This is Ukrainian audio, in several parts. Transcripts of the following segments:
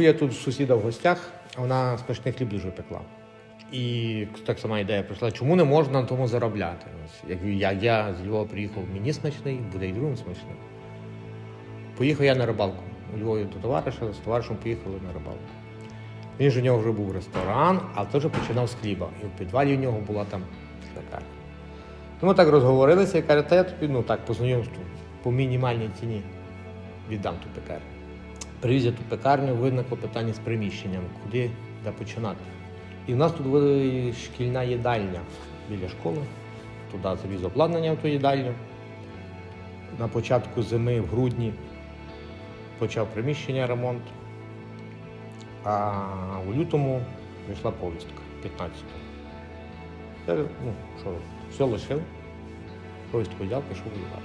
Був я тут у сусіда в гостях, а вона смачний хліб дуже пекла. І так сама ідея прийшла, чому не можна на тому заробляти? Як я, я з Львова приїхав, мені смачний, буде і другим смачний. Поїхав я на рибалку. У Львові до товариша, з товаришем поїхали на рибалку. Він ж у нього вже був ресторан, але теж починав з хліба. І в підвалі у нього була там пекарня. Ну, ми так розговорилися і каже, та я тобі ну так, по знайомству, по мінімальній ціні віддам ту пекарню. Привіз ту пекарню, виникло питання з приміщенням, куди де починати. І в нас тут була шкільна їдальня біля школи. Туди завіз обладнання в ту їдальню. На початку зими, в грудні, почав приміщення ремонт. А у лютому прийшла повістка 15-го. Я ну, що, все лишив, повістку взяв, пішов воювати.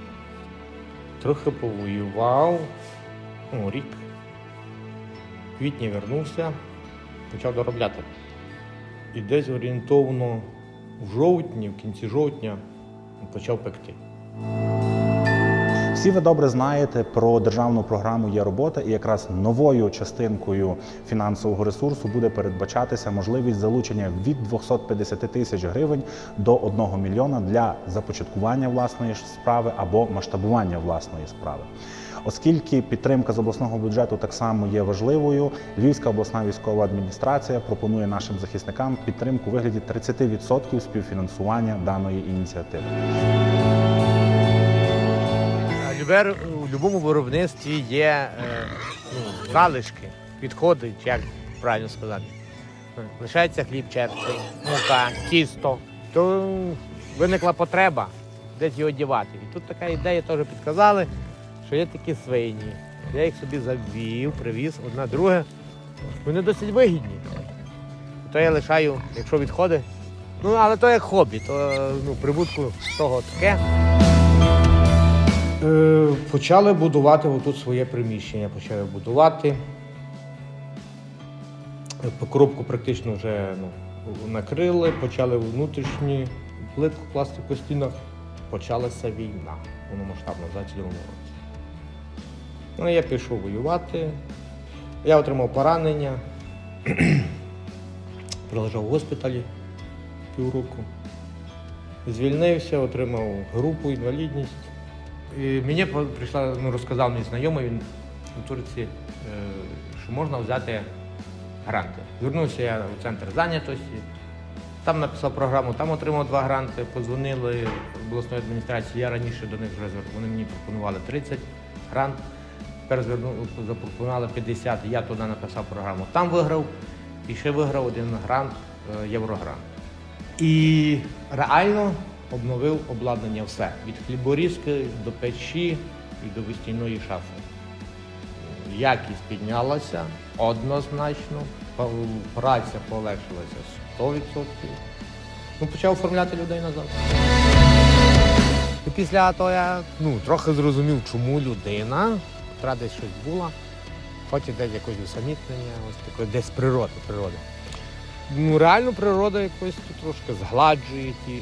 Трохи повоював, ну, рік. Квітні вернувся, почав доробляти. І десь орієнтовно в жовтні, в кінці жовтня почав пекти. Всі ви добре знаєте про державну програму Є робота, і якраз новою частинкою фінансового ресурсу буде передбачатися можливість залучення від 250 тисяч гривень до 1 мільйона для започаткування власної справи або масштабування власної справи. Оскільки підтримка з обласного бюджету так само є важливою, Львівська обласна військова адміністрація пропонує нашим захисникам підтримку у вигляді 30% співфінансування даної ініціативи. Любер у будь-якому виробництві є е, ну, залишки, відходи, чи як правильно сказати. Лишається хліб черствий, мука, тісто. То виникла потреба десь його дівати. І тут така ідея теж підказали, що є такі свині. Я їх собі завів, привіз, одна друге. Вони досить вигідні. То я лишаю, якщо відходи. Ну, але то як хобі, то ну, прибутку того таке. Е, Почали будувати отут своє приміщення, почали будувати. Е, Коробку практично вже ну, накрили, почали внутрішні плитку класти по стінах. Почалася війна повномасштабна в 22 році. Ну, я пішов воювати. Я отримав поранення, пролежав в госпіталі півроку. Звільнився, отримав групу інвалідність. І мені прийшла, ну, розказав мій знайомий, він у Турції, е, що можна взяти гранти. Звернувся я у центр зайнятості, там написав програму, там отримав два гранти, подзвонили в обласної адміністрації, я раніше до них вже звернув, вони мені пропонували 30 грант, тепер запропонували 50, я туди написав програму. Там виграв і ще виграв один грант, е, єврогрант. І реально обновив обладнання все. Від хліборізки до печі і до вистійної шафи. Якість піднялася однозначно, праця полегшилася 100%. Ну, почав оформляти людей назад. І після того я ну, трохи зрозумів, чому людина, яка щось була, хоче десь якось усамітнення, ось таке, десь природи, природи. Ну, реально природа якось трошки згладжує ті, е,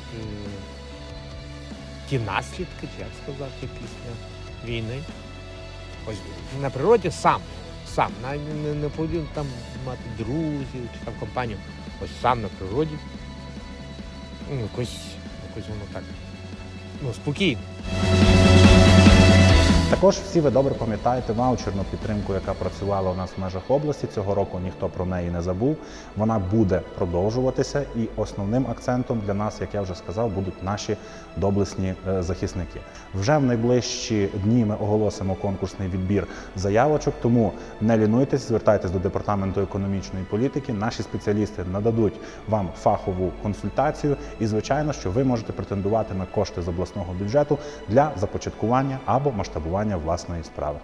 ті наслідки, чи як сказати, після війни. Ось на природі сам, сам, навіть не, не повинен там мати друзів чи там компанію. Ось сам на природі. Ну, якось, якось воно так. Ну, спокійно. Також всі ви добре пам'ятаєте ваучерну підтримку, яка працювала у нас в межах області. Цього року ніхто про неї не забув. Вона буде продовжуватися, і основним акцентом для нас, як я вже сказав, будуть наші доблесні е, захисники. Вже в найближчі дні ми оголосимо конкурсний відбір заявочок. Тому не лінуйтесь, звертайтесь до департаменту економічної політики. Наші спеціалісти нададуть вам фахову консультацію. І звичайно, що ви можете претендувати на кошти з обласного бюджету для започаткування або масштабування власної справи.